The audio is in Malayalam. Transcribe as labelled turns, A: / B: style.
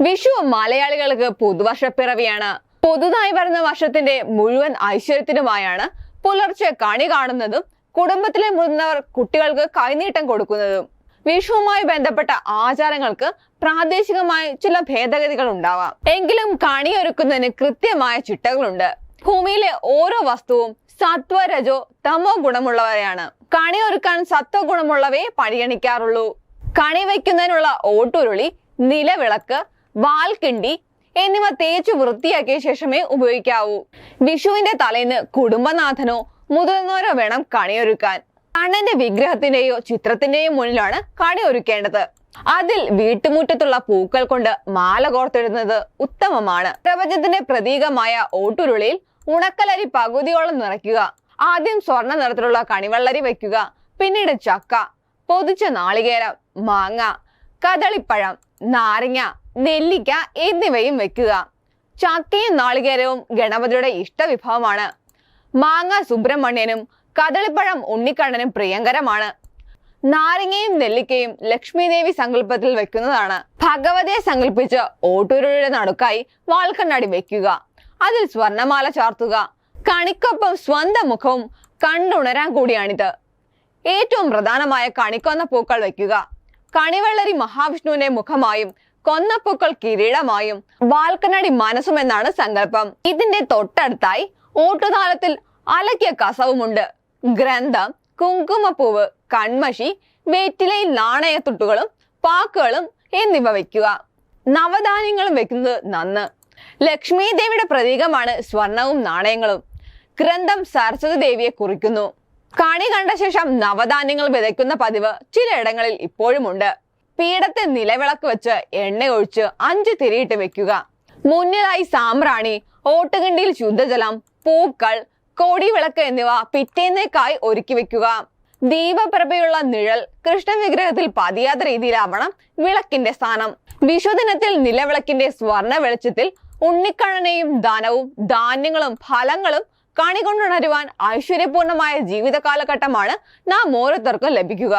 A: വിഷു മലയാളികൾക്ക് പുതുവർഷപ്പിറവിയാണ്. പുതുതായി വരുന്ന വർഷത്തിന്റെ മുഴുവൻ ഐശ്വര്യത്തിനുമായാണ് പുലർച്ചെ കണി കാണുന്നതും കുടുംബത്തിലെ മുതിർന്നവർ കുട്ടികൾക്ക് കൈനീട്ടം കൊടുക്കുന്നതും. വിഷുവുമായി ബന്ധപ്പെട്ട ആചാരങ്ങൾക്ക് പ്രാദേശികമായി ചില ഭേദഗതികൾ ഉണ്ടാവാം. എങ്കിലും കണിയൊരുക്കുന്നതിന് കൃത്യമായ ചിട്ടകളുണ്ട്. ഭൂമിയിലെ ഓരോ വസ്തുവും സത്വരജോ തമോ ഗുണമുള്ളവയാണ്. കണിയൊരുക്കാൻ സത്വ ഗുണമുള്ളവയെ പരിഗണിക്കാറുള്ളൂ. കണി വയ്ക്കുന്നതിനുള്ള ഓട്ടുരുളി നിലവിളക്ക് വാൽക്കിണ്ടി എന്നിവ തേച്ചു വൃത്തിയാക്കിയ ശേഷമേ ഉപയോഗിക്കാവൂ. വിഷുവിന്റെ തലേന്ന് കുടുംബനാഥനോ മുതിർന്നവരോ വേണം കണിയൊരുക്കാൻ. കണ്ണന്റെ വിഗ്രഹത്തിന്റെയോ ചിത്രത്തിന്റെയോ മുന്നിലാണ് കണി ഒരുക്കേണ്ടത് അതിൽ വീട്ടുമുറ്റത്തുള്ള പൂക്കൾ കൊണ്ട് മാല കോർത്തിടുന്നത് ഉത്തമമാണ്. പ്രപഞ്ചത്തിന്റെ പ്രതീകമായ ഓട്ടുരുളിയിൽ ഉണക്കലരി പകുതിയോളം നിറയ്ക്കുക. ആദ്യം സ്വർണ നിറത്തിലുള്ള കണിവെള്ളരി വയ്ക്കുക. പിന്നീട് ചക്ക പൊതിച്ച നാളികേരം മാങ്ങ കദളിപ്പഴം നാരങ്ങ നെല്ലിക്ക എന്നിവയും വെക്കുക. ചക്കയും നാളികേരവും ഗണപതിയുടെ ഇഷ്ടവിഭവമാണ്. മാങ്ങ സുബ്രഹ്മണ്യനും കദളിപ്പഴം ഉണ്ണിക്കണ്ണനും പ്രിയങ്കരമാണ്. നാരങ്ങയും നെല്ലിക്കയും ലക്ഷ്മീദേവി സങ്കല്പത്തിൽ വെക്കുന്നതാണ്. ഭഗവതിയെ സങ്കല്പിച്ച് ഓട്ടൂരുടെ നടുക്കായി വാൽക്കണ്ണാടി വെക്കുക. അതിൽ സ്വർണമാല ചാർത്തുക. കണിക്കൊപ്പം സ്വന്തം മുഖവും കണ്ടുണരാൻ കൂടിയാണിത്. ഏറ്റവും പ്രധാനമായ കണിക്കൊന്ന പൂക്കൾ വെക്കുക. കണിവെള്ളരി മഹാവിഷ്ണുവിന്റെ മുഖമായും കൊന്നപ്പൂക്കൾ കിരീടമായും വാൽക്കനടി മനസ്സും എന്നാണ് സങ്കല്പം. ഇതിന്റെ തൊട്ടടുത്തായി ഓട്ടുതാലത്തിൽ അലക്കിയ കസവുമുണ്ട്. ഗ്രന്ഥം കുങ്കുമപ്പൂവ് കൺമഷി വെറ്റിലയിൽ നാണയത്തുട്ടുകളും പാക്കുകളും എന്നിവ വയ്ക്കുക നവധാന്യങ്ങളും വെക്കുന്നത് നന്ന്. ലക്ഷ്മി ദേവിയുടെ പ്രതീകമാണ് സ്വർണവും നാണയങ്ങളും. ഗ്രന്ഥം സരസ്വതി ദേവിയെ കുറിക്കുന്നു. കണി കണ്ട ശേഷം നവധാന്യങ്ങൾ വിതയ്ക്കുന്ന പതിവ് ചിലയിടങ്ങളിൽ ഇപ്പോഴുമുണ്ട് പീഠത്തെ നിലവിളക്ക് വെച്ച് എണ്ണ ഒഴിച്ച് അഞ്ച് തിരിയിട്ട് വെക്കുക. മുന്നിലായി സാമ്പ്രാണി ഓട്ടുകണ്ടിയിൽ ശുദ്ധജലം പൂക്കൾ കൊടിവിളക്ക് എന്നിവ പിറ്റേന്നേക്കായി ഒരുക്കി വെക്കുക. ദീപപ്രഭയുള്ള നിഴൽ കൃഷ്ണ വിഗ്രഹത്തിൽ പതിയാത്ത രീതിയിലാവണം വിളക്കിന്റെ സ്ഥാനം. വിഷുദിനത്തിൽ നിലവിളക്കിന്റെ സ്വർണ വെളിച്ചത്തിൽ ഉണ്ണിക്കണ്ണനെയും ധനവും ധാന്യങ്ങളും ഫലങ്ങളും കണി കൊണ്ടുണരുവാൻ ഐശ്വര്യപൂർണമായ ജീവിത കാലഘട്ടമാണ് നാം ഓരോരുത്തർക്കും ലഭിക്കുക.